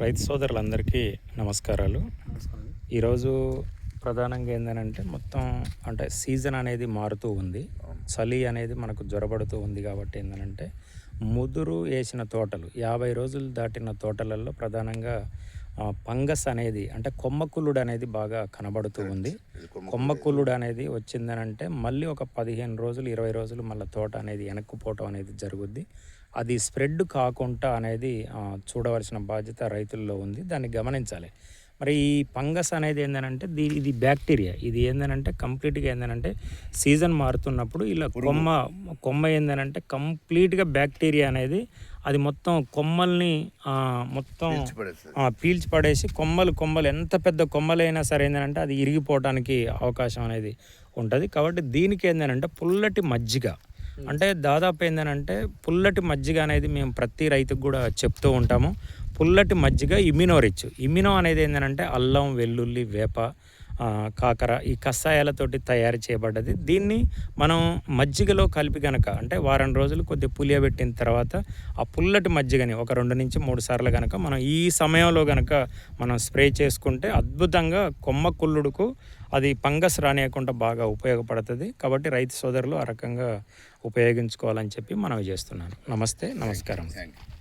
రైతు సోదరులందరికీ నమస్కారాలు. నమస్కారం. ఈరోజు ప్రధానంగా ఏంటంటే మొత్తం అంటే సీజన్ అనేది మారుతూ ఉంది. చలి అనేది మనకు జ్వరబడుతూ ఉంది కాబట్టి ఏంటంటే ముదురు వేసిన తోటలు యాభై రోజులు దాటిన తోటలలో ప్రధానంగా ఆ, ఫంగస్ అనేది అంటే కొమ్మకులుడు అనేది బాగా కనబడుతూ ఉంది. కొమ్మకులుడు అనేది. వచ్చిందనంటే మళ్ళీ ఒక పదిహేను రోజులు ఇరవై రోజులు మళ్ళీ తోట అనేది వెనక్కుపోవటం అనేది జరుగుద్ది. అది స్ప్రెడ్ కాకుండా అనేది చూడవలసిన బాధ్యత రైతుల్లో ఉంది. దాన్ని గమనించాలి. మరి ఈ ఫంగస్ అనేది ఏంటంటే దీ ఇది బ్యాక్టీరియా. ఇది ఏంటంటే కంప్లీట్గా ఏంటంటే సీజన్ మారుతున్నప్పుడు ఇలా కొమ్మ కొమ్మ ఏంటంటే కంప్లీట్గా బ్యాక్టీరియా అనేది అది మొత్తం కొమ్మల్ని మొత్తం పీల్చి పడేసి కొమ్మలు కొమ్మలు ఎంత పెద్ద కొమ్మలైనా సరే ఏంటంటే అది ఇరిగిపోవటానికి అవకాశం అనేది ఉంటుంది. కాబట్టి దీనికి ఏంటంటే పుల్లటి మజ్జిగ. అంటే దాదాపు ఏంటంటే పుల్లటి మజ్జిగ అనేది మేము ప్రతి రైతుకు కూడా చెప్తూ ఉంటాము. పుల్లటి మజ్జిగ ఇమ్యూనో రిచ్. ఇమ్యూనో అనేది ఏంటంటే అల్లం వెల్లుల్లి వేప కాకర ఈ కషాయాలతోటి తయారు చేయబడ్డది. దీన్ని మనం మజ్జిగలో కలిపి కనుక అంటే వారం రోజులు కొద్దిగా పులియబెట్టిన తర్వాత ఆ పుల్లటి మజ్జిగని ఒక రెండు నుంచి మూడు సార్లు కనుక మనం ఈ సమయంలో కనుక మనం స్ప్రే చేసుకుంటే అద్భుతంగా కొమ్మ కుల్లుడుకు అది ఫంగస్ రానియకుండా బాగా ఉపయోగపడుతుంది. కాబట్టి రైతు సోదరులు ఆ రకంగా ఉపయోగించుకోవాలని చెప్పి మనవి చేస్తున్నాను. నమస్తే నమస్కారం. Thank you